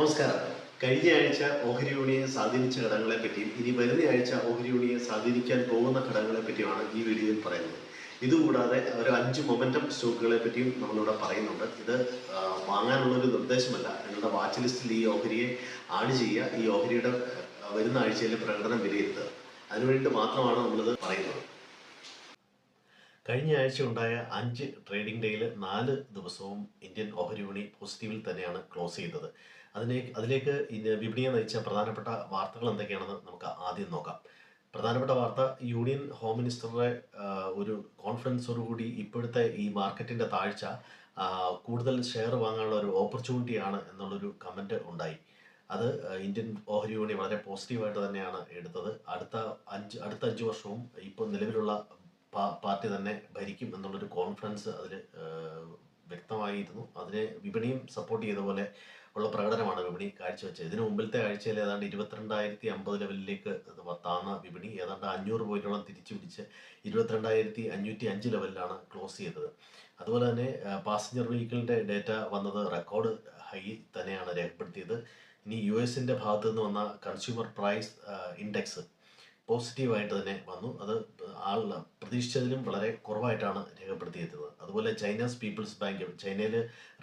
നമസ്കാരം. കഴിഞ്ഞ ആഴ്ച ഓഹരി യൂണിയെ സ്വാധീനിച്ച ഘടകങ്ങളെ പറ്റിയും ഇനി വരുന്ന ആഴ്ച ഓഹരി യൂണിയെ സ്വാധീനിക്കാൻ പോകുന്ന ഘടകങ്ങളെ പറ്റിയുമാണ് ഈ വീഡിയോയിൽ പറയുന്നത്. ഇതുകൂടാതെ ഒരു അഞ്ച് മൊമെന്റം സ്റ്റോക്കുകളെ പറ്റിയും നമ്മളിവിടെ പറയുന്നുണ്ട്. ഇത് വാങ്ങാനുള്ള ഒരു നിർദ്ദേശമല്ല. നിങ്ങളുടെ വാച്ച് ലിസ്റ്റിൽ ഈ ഓഹരിയെ ആഡ് ചെയ്യുക. ഈ ഓഹരിയുടെ വരുന്ന ആഴ്ചയിലെ പ്രകടനം വിലയിരുത്തുക. അതിനുവേണ്ടി മാത്രമാണ് നമ്മളിത് പറയുന്നത്. കഴിഞ്ഞ ആഴ്ച ഉണ്ടായ അഞ്ച് ട്രേഡിംഗ് ഡേയിൽ നാല് ദിവസവും ഇന്ത്യൻ ഓഹരി യൂണി പോസിറ്റീവിൽ തന്നെയാണ് ക്ലോസ് ചെയ്തത്. അതിനെ അതിലേക്ക് വിപണിയെ നയിച്ച പ്രധാനപ്പെട്ട വാർത്തകൾ എന്തൊക്കെയാണെന്ന് നമുക്ക് ആദ്യം നോക്കാം. പ്രധാനപ്പെട്ട വാർത്ത യൂണിയൻ ഹോം മിനിസ്റ്ററുടെ ഒരു കോൺഫിഡൻസോടുകൂടി ഇപ്പോഴത്തെ ഈ മാർക്കറ്റിന്റെ താഴ്ച കൂടുതൽ ഷെയർ വാങ്ങാനുള്ള ഒരു ഓപ്പർച്യൂണിറ്റി ആണ് എന്നുള്ളൊരു കമന്റ് ഉണ്ടായി. അത് ഇന്ത്യൻ ഓഹരി വിപണി വളരെ പോസിറ്റീവായിട്ട് തന്നെയാണ് എടുത്തത്. അടുത്ത അഞ്ച് അടുത്ത അഞ്ച് വർഷവും ഇപ്പോൾ നിലവിലുള്ള പാർട്ടി തന്നെ ഭരിക്കും എന്നുള്ളൊരു കോൺഫറൻസ് അതിൽ വ്യക്തമായിരുന്നു. അതിനെ വിപണിയും സപ്പോർട്ട് ചെയ്ത പോലെ ഉള്ള പ്രകടനമാണ് വിപണി കാഴ്ചവെച്ചത്. ഇതിനു മുമ്പിലത്തെ ആഴ്ചയിൽ ഏതാണ്ട് ഇരുപത്തിരണ്ടായിരത്തി അമ്പത് ലെവലിലേക്ക് താന്ന വിപണി. ഏതാണ്ട് അഞ്ഞൂറ് പോയിന്റോളം തിരിച്ചു പിടിച്ച് ഇരുപത്തിരണ്ടായിരത്തി അഞ്ഞൂറ്റി അഞ്ച് ലെവലിലാണ് ക്ലോസ് ചെയ്തത്. അതുപോലെ തന്നെ പാസഞ്ചർ വെഹിക്കിളിന്റെ ഡേറ്റ വന്നത് റെക്കോർഡ് ഹൈ തന്നെയാണ് രേഖപ്പെടുത്തിയത്. ഇനി യു എസിന്റെ ഭാഗത്തു നിന്ന് വന്ന കൺസ്യൂമർ പ്രൈസ് ഇൻഡെക്സ് പോസിറ്റീവായിട്ട് തന്നെ വന്നു. അത് ആൾ പ്രതീക്ഷിച്ചതിലും വളരെ കുറവായിട്ടാണ് രേഖപ്പെടുത്തിയത് അതുപോലെ ചൈനീസ് പീപ്പിൾസ് ബാങ്ക് ചൈനയിൽ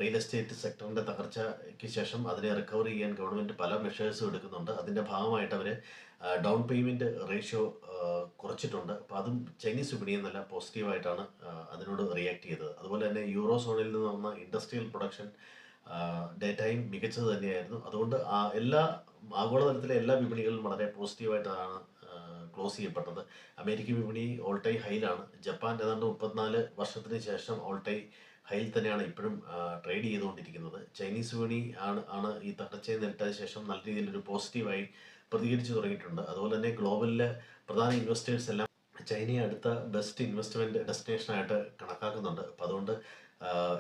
റിയൽ എസ്റ്റേറ്റ് സെക്ടറിന്റെ തകർച്ചയ്ക്ക് ശേഷം അതിനെ റിക്കവർ ചെയ്യാൻ ഗവൺമെന്റ് പല മെഷേഴ്സും എടുക്കുന്നുണ്ട്. അതിന്റെ ഭാഗമായിട്ട് അവർ ഡൗൺ പേയ്മെന്റ് റേഷ്യോ കുറച്ചിട്ടുണ്ട്. അപ്പോൾ അതും ചൈനീസ് വിപണിയിൽ നല്ല പോസിറ്റീവായിട്ടാണ് അതിനോട് റിയാക്ട് ചെയ്തത്. അതുപോലെ തന്നെ യൂറോ സോണിൽ നിന്ന് വന്ന ഇൻഡസ്ട്രിയൽ പ്രൊഡക്ഷൻ ഡേറ്റയും മികച്ചത് തന്നെയായിരുന്നു. അതുകൊണ്ട് ആ എല്ലാ ആഗോളതലത്തിലെ എല്ലാ വിപണികളും വളരെ പോസിറ്റീവായിട്ടാണ് ക്ലോസ് ചെയ്യപ്പെട്ടത്. അമേരിക്കൻ വിപണി ഓൾ ടൈം ഹൈയിലാണ് ജപ്പാൻ ഏതാണ്ട് മുപ്പത്തിനാല് വർഷത്തിന് ശേഷം ഓൾ ടൈം ഹൈയിൽ തന്നെയാണ് ഇപ്പോഴും ട്രേഡ് ചെയ്തുകൊണ്ടിരിക്കുന്നത്. ചൈനീസ് വിപണി ആണ് ആണ് ഈ തകർച്ചയെ നേരിട്ടതിന് ശേഷം നല്ല രീതിയിൽ ഒരു പോസിറ്റീവായി പ്രതികരിച്ചു തുടങ്ങിയിട്ടുണ്ട്. അതുപോലെ തന്നെ ഗ്ലോബലിലെ പ്രധാന ഇൻവെസ്റ്റേഴ്സ് എല്ലാം ചൈനയെ അടുത്ത ബെസ്റ്റ് ഇൻവെസ്റ്റ്മെന്റ് ഡെസ്റ്റിനേഷൻ ആയിട്ട് കണക്കാക്കുന്നുണ്ട്. അപ്പം അതുകൊണ്ട്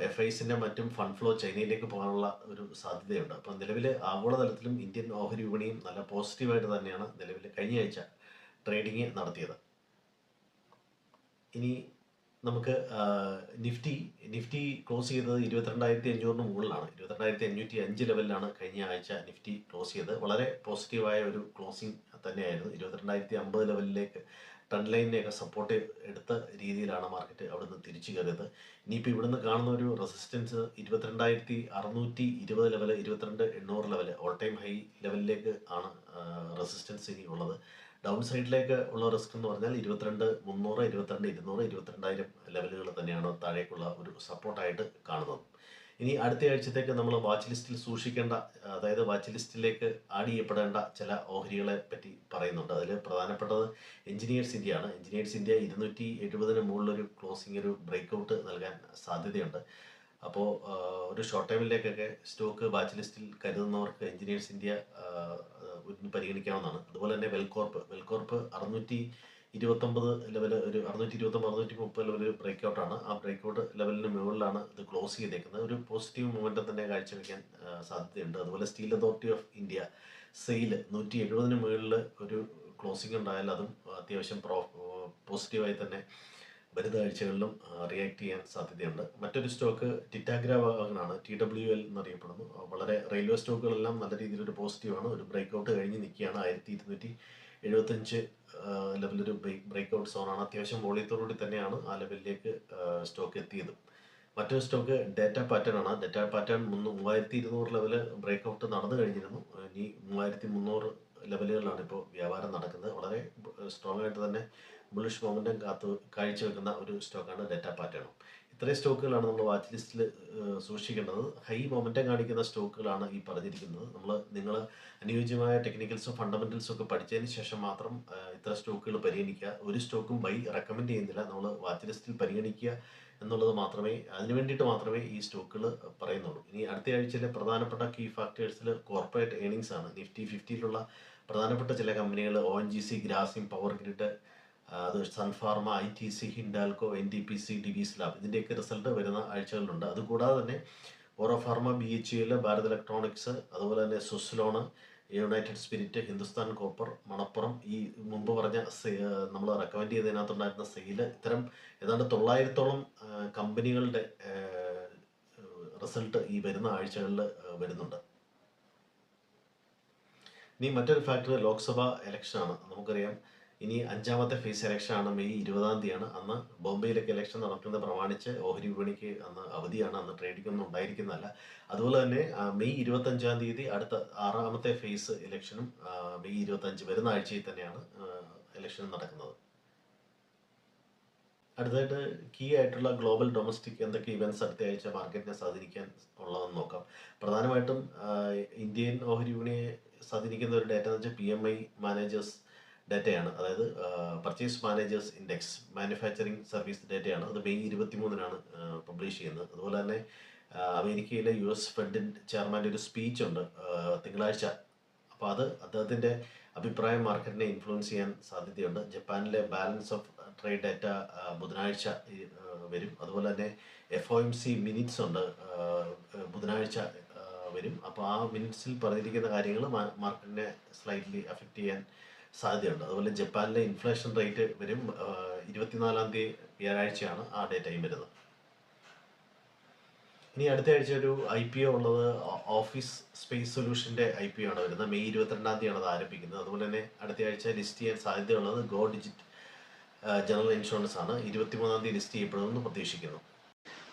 എഫ് ഐസിന്റെ മറ്റും ഫണ്ട് ഫ്ലോ ചൈനയിലേക്ക് പോകാനുള്ള ഒരു സാധ്യതയുണ്ട്. അപ്പം നിലവിൽ ആഗോളതലത്തിലും ഇന്ത്യൻ ഓഹരി വിപണിയും നല്ല പോസിറ്റീവായിട്ട് തന്നെയാണ് നിലവിൽ കഴിഞ്ഞ ആഴ്ച ട്രേഡിംഗ് നടത്തിയത്. ഇനി നമുക്ക് നിഫ്റ്റി നിഫ്റ്റി ക്ലോസ് ചെയ്തത് ഇരുപത്തിരണ്ടായിരത്തി അഞ്ഞൂറിന് മുകളിലാണ്. ഇരുപത്തിരണ്ടായിരത്തി അഞ്ഞൂറ്റി അഞ്ച് ലെവലിലാണ് കഴിഞ്ഞ ആഴ്ച നിഫ്റ്റി ക്ലോസ് ചെയ്തത്. വളരെ പോസിറ്റീവായ ഒരു ക്ലോസിംഗ് തന്നെയായിരുന്നു. ഇരുപത്തിരണ്ടായിരത്തി അമ്പത് ലെവലിലേക്ക് ട്രെൻഡ് ലൈനിനെയൊക്കെ സപ്പോർട്ട് എടുത്ത രീതിയിലാണ് മാർക്കറ്റ് അവിടുന്ന് തിരിച്ചു കയറിയത്. ഇനിയിപ്പോൾ ഇവിടുന്ന് കാണുന്ന ഒരു റെസിസ്റ്റൻസ് ഇരുപത്തിരണ്ടായിരത്തി അറുന്നൂറ്റി ഇരുപത് ലെവൽ ഇരുപത്തിരണ്ട് എണ്ണൂറ് ലെവൽ ഓൾ ടൈം ഹൈ ലെവലിലേക്ക് ആണ് റെസിസ്റ്റൻസ് ഇനി ഉള്ളത് ഡൗൺ സൈഡിലേക്ക് ഉള്ള റിസ്ക് എന്ന് പറഞ്ഞാൽ ഇരുപത്തിരണ്ട് മുന്നൂറ് ഇരുപത്തിരണ്ട് ഇരുന്നൂറ് ഇരുപത്തിരണ്ടായിരം ലെവലുകൾ തന്നെയാണ് താഴേക്കുള്ള ഒരു സപ്പോർട്ടായിട്ട് കാണുന്നത്. ഇനി അടുത്ത ആഴ്ചത്തേക്ക് നമ്മൾ വാച്ച് ലിസ്റ്റിൽ സൂക്ഷിക്കേണ്ട അതായത് വാച്ച് ലിസ്റ്റിലേക്ക് ആഡ് ചെയ്യപ്പെടേണ്ട ചില ഓഹരികളെ പറ്റി പറയുന്നുണ്ട്. അതിൽ പ്രധാനപ്പെട്ടത് എഞ്ചിനീയേഴ്സ് ഇന്ത്യ ആണ് എഞ്ചിനീയേഴ്സ് ഇന്ത്യ ഇരുന്നൂറ്റി എഴുപതിന് മുകളിലൊരു ക്ലോസിംഗ് ഒരു ബ്രേക്ക് ഔട്ട് നൽകാൻ സാധ്യതയുണ്ട്. അപ്പോൾ ഒരു ഷോർട്ട് ടൈമിലേക്കൊക്കെ സ്റ്റോക്ക് വാച്ച് ലിസ്റ്റിൽ കരുതുന്നവർക്ക് എഞ്ചിനീയേഴ്സ് ഇന്ത്യ പരിഗണിക്കാവുന്നതാണ്. അതുപോലെ തന്നെ വെൽകോർപ്പ് വെൽകോർപ്പ് അറുന്നൂറ്റി ഇരുപത്തൊമ്പത് ലെവൽ ഒരു അറുന്നൂറ്റി ഇരുപത്തൊമ്പത് അറുന്നൂറ്റി മുപ്പത് ലെവൽ ബ്രേക്ക് ഔട്ട് ആണ്. ആ ബ്രേക്ക് ഔട്ട് ലെവലിന് മുകളിലാണ് ഇത് ക്ലോസ് ചെയ്തേക്കുന്നത്. ഒരു പോസിറ്റീവ് മൂവ്മെന്റ് തന്നെ കാഴ്ചവെക്കാൻ സാധ്യതയുണ്ട്. അതുപോലെ Steel Authority of India SAIL നൂറ്റി എഴുപതിന് മുകളിൽ ഒരു ക്ലോസിംഗ് ഉണ്ടായാൽ അതും അത്യാവശ്യം പ്രോ പോസിറ്റീവായി തന്നെ വരുന്ന ആഴ്ചകളിലും റിയാക്ട് ചെയ്യാൻ സാധ്യതയുണ്ട്. മറ്റൊരു സ്റ്റോക്ക് ടിറ്റാഗ്ര വാഗനാണ് ടി ഡബ്ല്യു എൽ എന്നറിയപ്പെടുന്നു. വളരെ റെയിൽവേ സ്റ്റോക്കുകളെല്ലാം നല്ല രീതിയിൽ ഒരു പോസിറ്റീവാണ് ഒരു ബ്രേക്ക് ഔട്ട് കഴിഞ്ഞ് നിൽക്കുകയാണ്. ആയിരത്തി ഇരുന്നൂറ്റി എഴുപത്തഞ്ച് ലെവലൊരു ബ്രേക്ക് ഔട്ട് സോണാണ് അത്യാവശ്യം വോളിയത്തോടുകൂടി തന്നെയാണ് ആ ലെവലിലേക്ക് സ്റ്റോക്ക് എത്തിയത്. മറ്റൊരു സ്റ്റോക്ക് ഡേറ്റ പാറ്റേൺ ആണ്. ഡേറ്റ പാറ്റേൺ മൂന്ന് മൂവായിരത്തി ഇരുന്നൂറ് ലെവൽ ബ്രേക്ക് ഔട്ട് നടന്നു കഴിഞ്ഞിരുന്നു. ഇനി മൂവായിരത്തി മുന്നൂറ് ലെവലുകളിലാണ് ഇപ്പോൾ വ്യാപാരം നടക്കുന്നത്. വളരെ സ്ട്രോങ് ആയിട്ട് തന്നെ ബുള്ളിഷ് മൊമെന്റം കാത്തു കാഴ്ചവെക്കുന്ന ഒരു സ്റ്റോക്കാണ് ഡെറ്റ പാറ്റേണും ഇത്രയും സ്റ്റോക്കുകളാണ് നമ്മൾ വാച്ച് ലിസ്റ്റിൽ സൂക്ഷിക്കേണ്ടത്. ഹൈ മൊമെന്റം കാണിക്കുന്ന സ്റ്റോക്കുകളാണ് ഈ പറഞ്ഞിരിക്കുന്നത്. നമ്മൾ നിങ്ങൾ അനുയോജ്യമായ ടെക്നിക്കൽസും ഫണ്ടമെന്റൽസും ഒക്കെ പഠിച്ചതിന് ശേഷം മാത്രം ഇത്ര സ്റ്റോക്കുകൾ പരിഗണിക്കുക. ഒരു സ്റ്റോക്കും ബൈ റെക്കമെൻഡ് ചെയ്യുന്നില്ല. നമ്മൾ വാച്ച് ലിസ്റ്റിൽ പരിഗണിക്കുക. എന്നുള്ളത് മാത്രമേ അതിന് വേണ്ടിയിട്ട് മാത്രമേ ഈ സ്റ്റോക്കുകൾ പറയുന്നുള്ളൂ. ഇനി അടുത്ത ആഴ്ചയിലെ പ്രധാനപ്പെട്ട കീ ഫാക്ടേഴ്സിൽ കോർപ്പറേറ്റ് ഏണിങ്സ് ആണ്. നിഫ്റ്റി ഫിഫ്റ്റിയിലുള്ള പ്രധാനപ്പെട്ട ചില കമ്പനികൾ O N G C Grasim Power Grid അത് Sun Pharma I T C Hindalco N T P C Divi's Lab ഇതിന്റെയൊക്കെ റിസൾട്ട് വരുന്ന ആഴ്ചകളിലുണ്ട് അതുകൂടാതെ തന്നെ Auro Pharma B H L Bharat Electronics അതുപോലെ തന്നെ Suzlon United Spirit Hindustan Copper Manappuram ഈ മുമ്പ് പറഞ്ഞ നമ്മൾ റെക്കമെൻഡ് ചെയ്തതിനകത്തുണ്ടായിരുന്ന സെയിൽ ഇത്തരം ഏതാണ്ട് തൊള്ളായിരത്തോളം കമ്പനികളുടെ റിസൾട്ട് ഈ വരുന്ന ആഴ്ചകളിൽ വരുന്നുണ്ട്. ഇനി മറ്റൊരു ഫാക്ടർ ലോക്സഭ ഇലക്ഷനാണ്. നമുക്കറിയാം ഇനി അഞ്ചാമത്തെ ഫേസ് ഇലക്ഷനാണ് മെയ് ഇരുപതാം തീയതിയാണ്. അന്ന് ബോംബെയിലൊക്കെ ഇലക്ഷൻ നടക്കുന്നത് പ്രമാണിച്ച് ഓഹരി വിപണിക്ക് അന്ന് അവധിയാണ്. അന്ന് ട്രേഡിംഗ് ഒന്നും ഉണ്ടായിരിക്കുന്നതല്ല. അതുപോലെ തന്നെ മെയ് ഇരുപത്തഞ്ചാം തീയതി അടുത്ത ആറാമത്തെ ഫേസ് ഇലക്ഷനും മെയ് ഇരുപത്തഞ്ച് വരുന്ന ആഴ്ചയിൽ തന്നെയാണ് ഇലക്ഷൻ നടക്കുന്നത്. അടുത്തതായിട്ട് കീ ആയിട്ടുള്ള ഗ്ലോബൽ ഡൊമസ്റ്റിക് എന്തൊക്കെ ഇവന്റ്സ് അടുത്ത ആഴ്ച മാർക്കറ്റിനെ സ്വാധീനിക്കാൻ ഉള്ളതെന്ന് നോക്കാം. പ്രധാനമായിട്ടും ഇന്ത്യൻ ഓഹരി വിപണിയെ സ്വാധീനിക്കുന്ന ഒരു ഡേറ്റ എന്ന് വെച്ചാൽ പി എം ഐ മാനേജേഴ്സ് ഡേറ്റയാണ് അതായത് purchase managers index manufacturing service ഡേറ്റയാണ് അത് മെയ് ഇരുപത്തി മൂന്നിനാണ് പബ്ലിഷ് ചെയ്യുന്നത്. അതുപോലെ തന്നെ അമേരിക്കയിലെ യു എസ് ഫെഡിന്റെ ചെയർമാന്റെ ഒരു സ്പീച്ച് ഉണ്ട് തിങ്കളാഴ്ച. അപ്പോൾ അത് അദ്ദേഹത്തിന്റെ അഭിപ്രായം മാർക്കറ്റിനെ ഇൻഫ്ലുവൻസ് ചെയ്യാൻ സാധ്യതയുണ്ട്. ജപ്പാനിലെ ബാലൻസ് ഓഫ് ട്രേഡ് ഡാറ്റ ബുധനാഴ്ച വരും. അതുപോലെ തന്നെ F O M C minutes ഉണ്ട് ബുധനാഴ്ച വരും. അപ്പോൾ ആ മിനിറ്റ്സിൽ പറഞ്ഞിരിക്കുന്ന കാര്യങ്ങൾ മാർക്കറ്റിനെ സ്ലൈറ്റ്ലി അഫക്റ്റ് ചെയ്യാൻ സാധ്യതയുണ്ട്. അതുപോലെ ജപ്പാനിലെ ഇൻഫ്ലേഷൻ റേറ്റ് വരും ഇരുപത്തിനാലാം തീയതി വ്യാഴാഴ്ചയാണ് ആ ഡേറ്റയും വരുന്നത്. ഇനി അടുത്ത ആഴ്ച ഒരു ഐ പി ഒ ഉള്ളത് ഓഫീസ് സ്പേസ് സൊല്യൂഷന്റെ ഐ പി ഒ ആണ് വരുന്നത്. മെയ് ഇരുപത്തിരണ്ടാം തീയതിയാണ് അത് ആരംഭിക്കുന്നത്. അതുപോലെ തന്നെ അടുത്ത ആഴ്ച ലിസ്റ്റ് ചെയ്യാൻ സാധ്യതയുള്ളത് ഗോ ഡിജിറ്റ് ജനറൽ ഇൻഷുറൻസ് ആണ്. ഇരുപത്തിമൂന്നാം തീയതി ലിസ്റ്റ് ചെയ്യപ്പെടുമെന്ന് പ്രതീക്ഷിക്കുന്നു.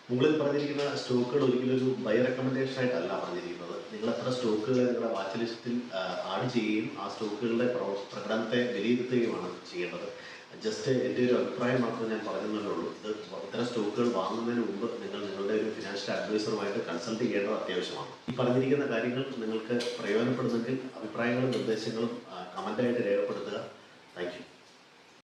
മുകളിൽ പറഞ്ഞിരിക്കുന്ന സ്റ്റോക്കുകൾ ഒരിക്കലും ഒരു ബൈ റെക്കമെൻഡേഷൻ ആയിട്ടല്ല പറഞ്ഞിരിക്കുന്നത്. നിങ്ങൾ എത്ര സ്റ്റോക്കുകൾ നിങ്ങളുടെ വാച്ച് ലിസ്റ്റിൽ ആഡ് ചെയ്യുകയും ആ സ്റ്റോക്കുകളുടെ പ്രകടനത്തെ വിലയിരുത്തുകയുമാണ് ചെയ്യേണ്ടത്. ജസ്റ്റ് എന്റെ ഒരു അഭിപ്രായം മാത്രമേ ഞാൻ പറഞ്ഞതല്ലേ ഉള്ളൂ ഇത് ഇത്തരം സ്റ്റോക്കുകൾ വാങ്ങുന്നതിന് മുമ്പ് നിങ്ങൾ നിങ്ങളുടെ ഒരു ഫിനാൻഷ്യൽ അഡ്വൈസറുമായിട്ട് കൺസൾട്ട് ചെയ്യേണ്ടത് അത്യാവശ്യമാണ്. ഈ പറഞ്ഞിരിക്കുന്ന കാര്യങ്ങൾ നിങ്ങൾക്ക് പ്രയോജനപ്പെടുന്നെങ്കിൽ അഭിപ്രായങ്ങളും നിർദ്ദേശങ്ങളും കമന്റായിട്ട് രേഖപ്പെടുത്തുക. താങ്ക്